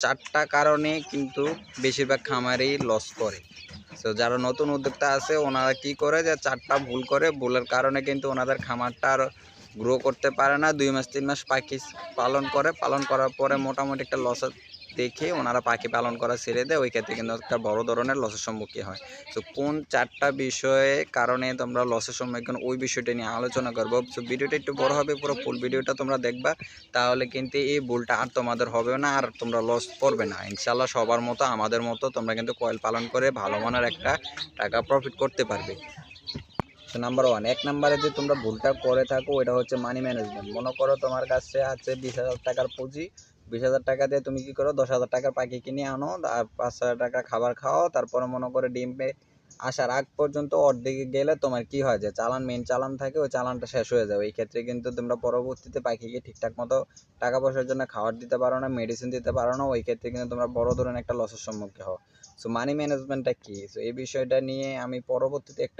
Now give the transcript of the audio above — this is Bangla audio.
চারটা কারণে কিন্তু বেশিরভাগ খামারই লস করে। তো যারা নতুন উদ্যোক্তা আছে, ওনারা কি করে যে চারটা ভুল করে, ভুলের কারণে কিন্তু ওনাদের খামারটা আর গ্রো করতে পারে না। দুই মাস, তিন মাস পাখি পালন করে, পালন করার পরে মোটামুটি একটা লস দেখে ওনারা পাখি পালন করা ছেড়ে দেয়, ওই ক্ষেত্রে কিন্তু একটা বড় ধরনের লসের সম্মুখীন হয়। তো কোন চারটা বিষয়ে কারণে তোমরা লসের সম্মুখীন, ওই বিষয়টা নিয়ে আলোচনা করব। তো ভিডিওটা একটু বড় হবে, পুরো ফুল ভিডিওটা তোমরা দেখবা। তাহলে কিন্তু এই ভুলটা আর তোমাদের হবে না, আর তোমরা লস করবে না। ইনশাল্লাহ সবার মতো, আমাদের মতো তোমরা কিন্তু কয়েল পালন করে ভালো মানের একটা টাকা প্রফিট করতে পারবে। তো নাম্বার ওয়ান এক নাম্বারে যে তোমরা ভুলটা করে থাকো ওটা হচ্ছে মানি ম্যানেজমেন্ট মনে করো তোমার কাছে আছে বিশ হাজার টাকার পুঁজি বিশ হাজার টাকা দিয়ে তুমি কি করো, দশ হাজার টাকার পাখি কিনে আনো, আর পাঁচ হাজার টাকা খাবার খাও, তারপরে মনে করো ডিম আসার আগ পর্যন্ত অর্ধেকে গেলে তোমার কি হয় যে, চালান মেন চালান থাকে, ওই চালানটা শেষ হয়ে যাবে। এই ক্ষেত্রে কিন্তু তোমরা পরবর্তীতে পাখিকে ঠিকঠাক মতো টাকা পয়সার জন্য খাবার দিতে পারো না মেডিসিন দিতে পারো না, ওই ক্ষেত্রে কিন্তু তোমরা বড় ধরনের একটা লসের সম্মুখীন হও। সো মানি ম্যানেজমেন্টটা কি? সো এই বিষয়টা নিয়ে আমি পরবর্তীতে একটা